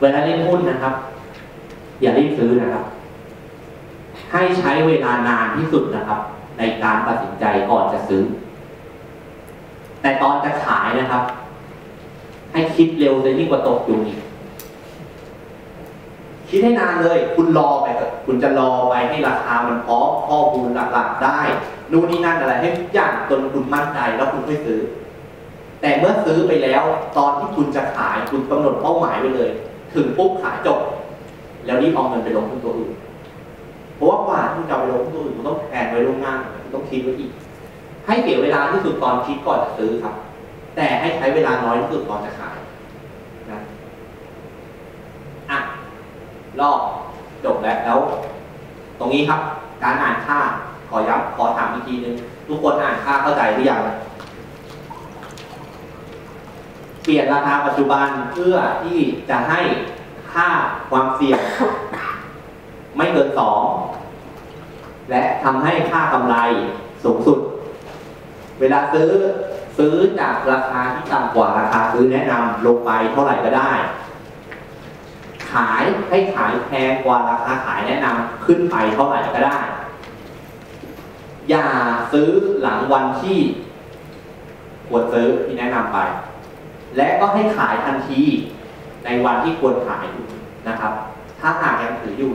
เวลาเล่นหุ้นนะครับ อย่ารีบซื้อนะครับ ให้ใช้เวลานานที่สุดนะครับ ในการตัดสินใจก่อนจะซื้อ แต่ตอนจะขายนะครับ ให้คิดเร็วจะยิ่งกว่าตกอยุงอีกคิดให้นานเลย คุณรอไปคุณจะรอไปให้ราคามันพร้อมข้อมูลหลักๆ ได้ นู่นนี่นั่นอะไรให้ทุกอย่างจนคุณมั่นใจแล้วคุณค่อยซื้อ แต่เมื่อซื้อไปแล้ว ตอนที่คุณจะขายคุณกำหนดเป้าหมายไว้เลย ถึงปุ๊บขายจบ แล้วรีบเอาเงินไปลงทุนตัวอื่น เพราะว่ากว่าที่จะไปลงทุนตัวอื่นคุณต้องแผนไว้ล่วงหน้าคุณต้องคิดไว้อีก ให้เสียเวลาที่สุดตอนคิดก่อนจะซื้อครับ แต่ให้ใช้เวลาน้อยที่สุดตอนจะขายนะอะรอบจบแล้วแล้ว ตรงนี้ครับ การอ่านค่าขอย้ำขอถามอีกทีนึงทุกคนอ่านค่าเข้าใจหรือยัง ปลี่ยนราคาปัจจุบันเพื่อที่จะให้ค่าความเสี่ยง ไม่เกินสองและทำให้ค่ากำไรสูงสุด เวลาซื้อซื้อจากราคาที่ต่ำกว่าราคาซื้อแนะนำลงไปเท่าไหร่ก็ได้ ขายให้ขายแพงกว่าราคาขายแนะนำขึ้นไปเท่าไหร่ก็ได้ อย่าซื้อหลังวันที่ควรซื้อที่แนะนำไป และก็ให้ขายทันทีในวันที่ควรขายนะครับ ถ้าหากยังถืออยู่